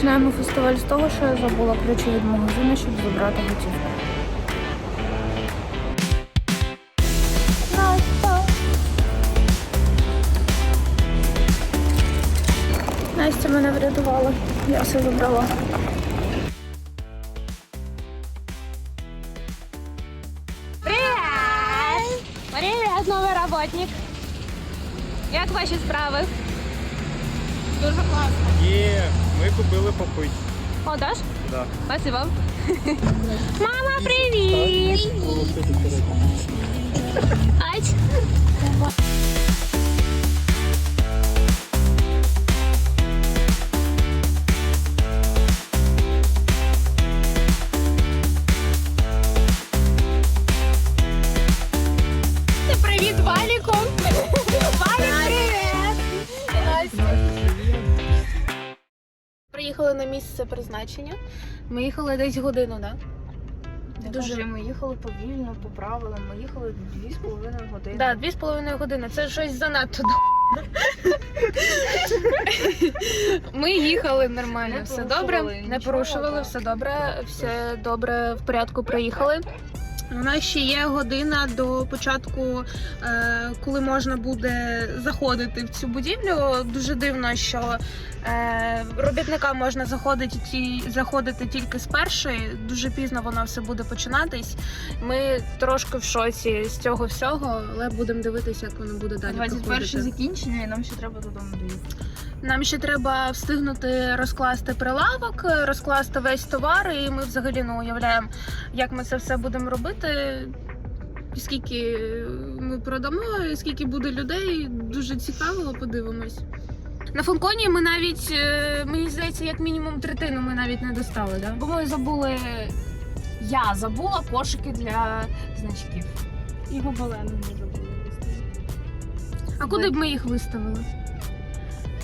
Починаємо фестиваль з того, що я забула ключі від магазину, щоб забрати готівку. Настя мене врятувала. Я все забрала. Привет! Привет, новий работник. Як ваші справи? Дуже класно. Є, ми купили попити. О, даш? Да. Спасибо. Мама, привіт! Ать. Приїхали на місце призначення. Ми їхали десь годину, так? Дуже ми їхали повільно, по правилам. Ми їхали дві з половиною години. Да, дві з половиною години. Це щось занадто. Ми їхали нормально, все добре, не порушували, так. все добре, все добре в порядку приїхали. У нас ще є година до початку, е, коли можна буде заходити в цю будівлю. Дуже дивно, що е, робітникам можна заходити заходити тільки з першої. Дуже пізно воно все буде починатись. Ми трошки в шоці з цього всього, але будемо дивитися, як воно буде далі. 21 проходити. закінчення, і нам ще треба додому доїхати. Нам ще треба встигнути розкласти прилавок, розкласти весь товар, і ми взагалі не уявляємо, як ми це все будемо робити. Скільки ми продамо, і скільки буде людей, дуже цікаво, подивимось. На фонконі ми навіть, е, мені здається, як мінімум третину ми навіть не достали, да? Бо ми забули. Я забула кошики для значків. І гобелену ми забули. А куди б ми їх виставили?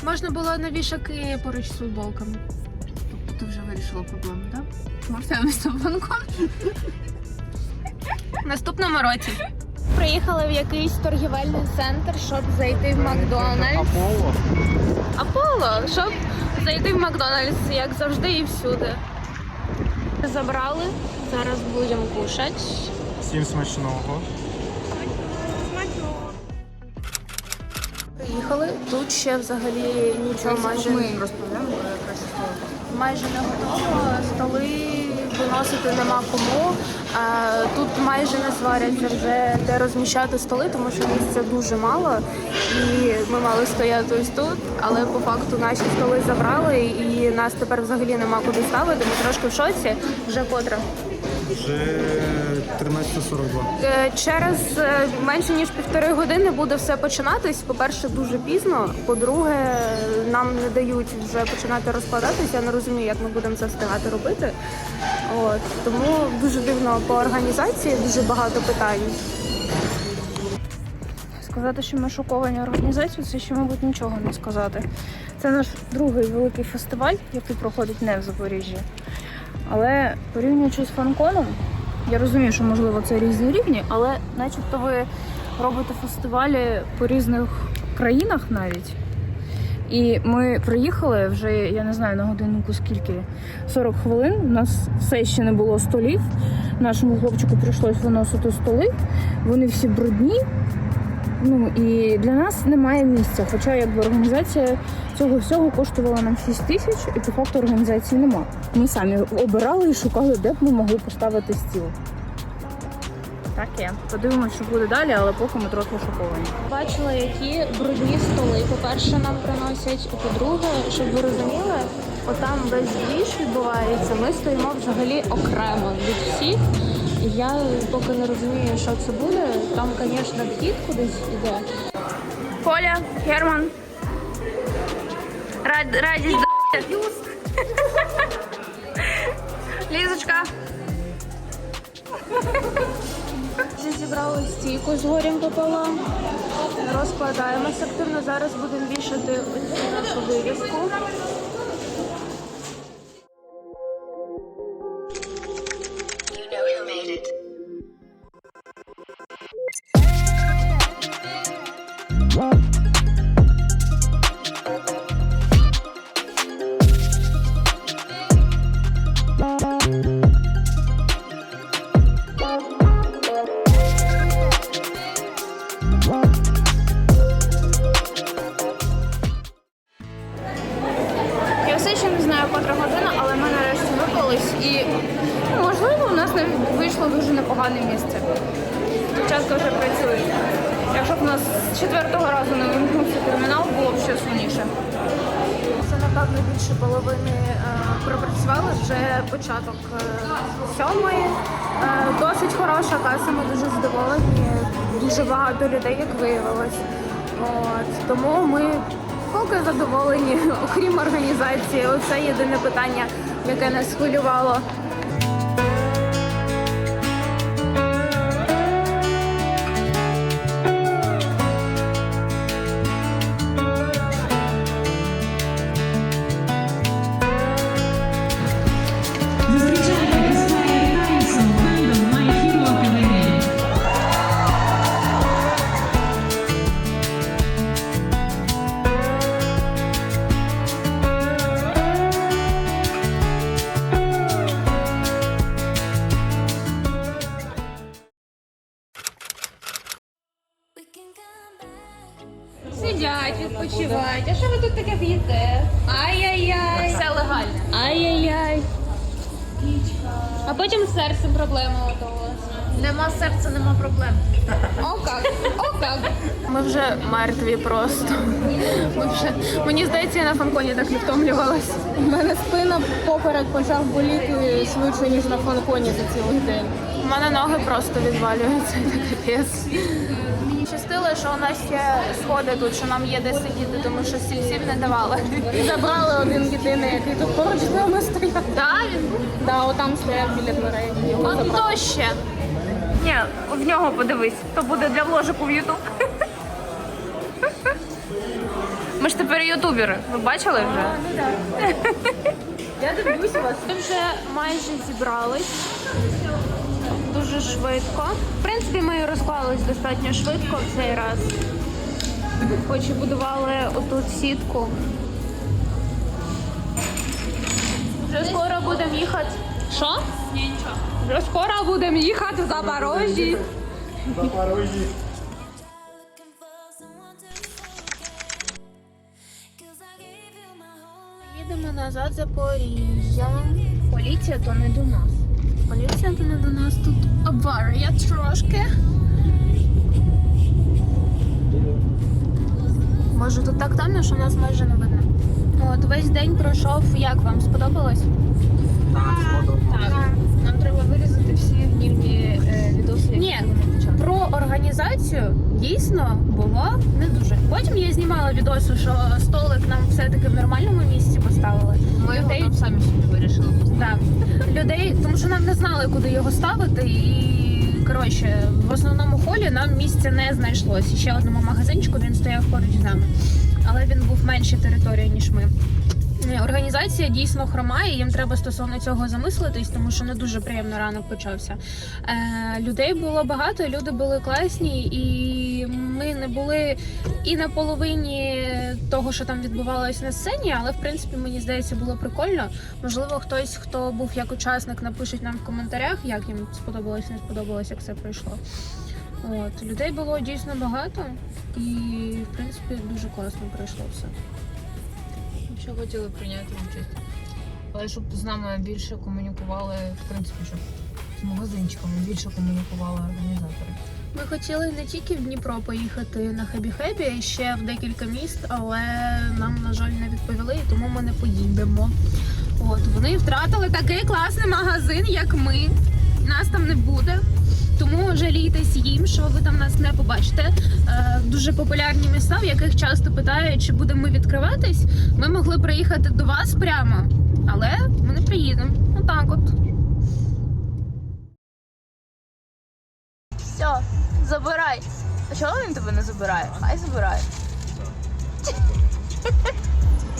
Можна було на вішаки поруч з футболками. Ти вже вирішила проблему, так? Можна з банком? В наступному році. Приїхали в якийсь торгівельний центр, щоб зайти в Макдональдс. Аполло. Аполло, щоб зайти в Макдональдс, як завжди і всюди. Забрали, зараз будемо кушати. Всім смачного. Приїхали. Тут ще взагалі нічого майже, Ми розповідаємо, майже не готово. Столи виносити нема кому. Тут майже не сваряться вже де розміщати столи, тому що місця дуже мало. І ми мали стояти ось тут, але по факту наші столи забрали, і нас тепер взагалі нема куди ставити. Ми трошки в шоці. Вже котра. Вже 13.42. Е, Через е, менше ніж півтори години буде все починатись. По-перше, дуже пізно. По-друге, нам не дають вже починати розкладатися. Я не розумію, як ми будемо це встигати робити. От тому дуже дивно по організації, дуже багато питань. Сказати, що ми шоковані організацією, це ще, мабуть, нічого не сказати. Це наш другий великий фестиваль, який проходить не в Запоріжжі. Але порівнюючи з фанконом, я розумію, що можливо це різні рівні, але начебто ви робите фестивалі по різних країнах навіть. І ми приїхали вже, я не знаю, на годинку скільки 40 хвилин. У нас все ще не було столів. Нашому хлопчику прийшлось виносити столи. Вони всі брудні. Ну і для нас немає місця. Хоча якби організація цього всього коштувала нам 6 тисяч, і по факту організації нема. Ми самі обирали і шукали, де б ми могли поставити стіл. Таке. Подивимося, що буде далі, але поки ми трохи шоковані. Бачила, які брудні столи. По-перше, нам приносять, і по-друге, щоб ви розуміли, отам весь двіж відбувається. Ми стоїмо взагалі окремо від всіх. І я поки не розумію, що це буде. Там, звісно, вхід кудись іде. Коля, Герман. Рад, радість Лізочка. Вже зібрали стійку з горем пополам. Розкладаємось активно. Зараз будемо вішати вийшло дуже непогане місце. Дівчатка вже працюють. Якщо б у нас з четвертого разу не вимкнувся термінал, було б ще сумніше. Це, напевно, більше половини е, пропрацювали вже початок е, сьомої. Е, досить хороша каса, ми дуже задоволені, дуже багато людей, як виявилось. От, Тому ми поки задоволені, окрім організації. Оце єдине питання, яке нас хвилювало. Сидять, відпочивають. А що ви тут таке п'єте? Ай-яй-яй. Все легально. Ай-яй-яй. А потім з серцем проблема от у вас. Нема серця, нема проблем. О как, о как. Ми вже мертві просто. Ми вже... Мені здається, я на фанконі так не втомлювалась. У мене спина поперек почав боліти швидше, ніж на фанконі за цілий день. У мене ноги просто відвалюються, це капець. Мені що у нас є сходи тут, що нам є де сидіти, тому що сільців не давали. І забрали один єдиний, який тут поруч з нами стояв. Так, він Да, отам стояв біля дверей. Його забрали. то ще. Ні, в нього подивись, то буде для вложику в Ютуб. Ми ж тепер ютубери. Ви бачили вже? Я дивлюсь вас. Ми вже майже зібрались. Дуже швидко. В принципі, ми розклались достатньо швидко в цей раз. Хоч і будували отут сітку. Вже скоро будемо їхати. Що? Нічого. Вже скоро будемо їхати в Запорожжі. Їдемо назад Запоріжжя. Поліція то не до нас. Поліція до нас. Тут аварія трошки. Може тут так темно, що нас майже не видно. От весь день пройшов. Як вам сподобалось? Так. Нам треба вирізати всі гнівні е, відоси, які Ні, про організацію дійсно було не дуже. Потім я знімала відоси, що столик нам все-таки в нормальному місці поставили. Ми його Людей- там самі собі вирішили. Так. Людей, тому що нам не знали, куди його ставити, і коротше, в основному холі нам місця не знайшлось. І Ще одному магазинчику він стояв поруч з нами, але він був менші території, ніж ми. Організація дійсно хромає, їм треба стосовно цього замислитись, тому що не дуже приємно ранок почався. Е, людей було багато, люди були класні, і ми не були і на половині того, що там відбувалось на сцені, але в принципі мені здається було прикольно. Можливо, хтось, хто був як учасник, напишіть нам в коментарях, як їм сподобалось, не сподобалось, як все пройшло. От людей було дійсно багато, і в принципі дуже класно пройшло все. Що хотіли прийняти участь. Але щоб з нами більше комунікували, в принципі, щоб з магазинчиками більше комунікували організатори. Ми хотіли не тільки в Дніпро поїхати на Хебі Хебі, а ще в декілька міст, але нам, на жаль, не відповіли, і тому ми не поїдемо. От вони втратили такий класний магазин, як ми. Нас там не буде. Тому жалійтесь їм, що ви там нас не побачите. Е, дуже популярні міста, в яких часто питають, чи будемо ми відкриватись. Ми могли приїхати до вас прямо, але ми не приїдемо. Отак от. Все, забирай. А чого він тебе не забирає? Хай забирає.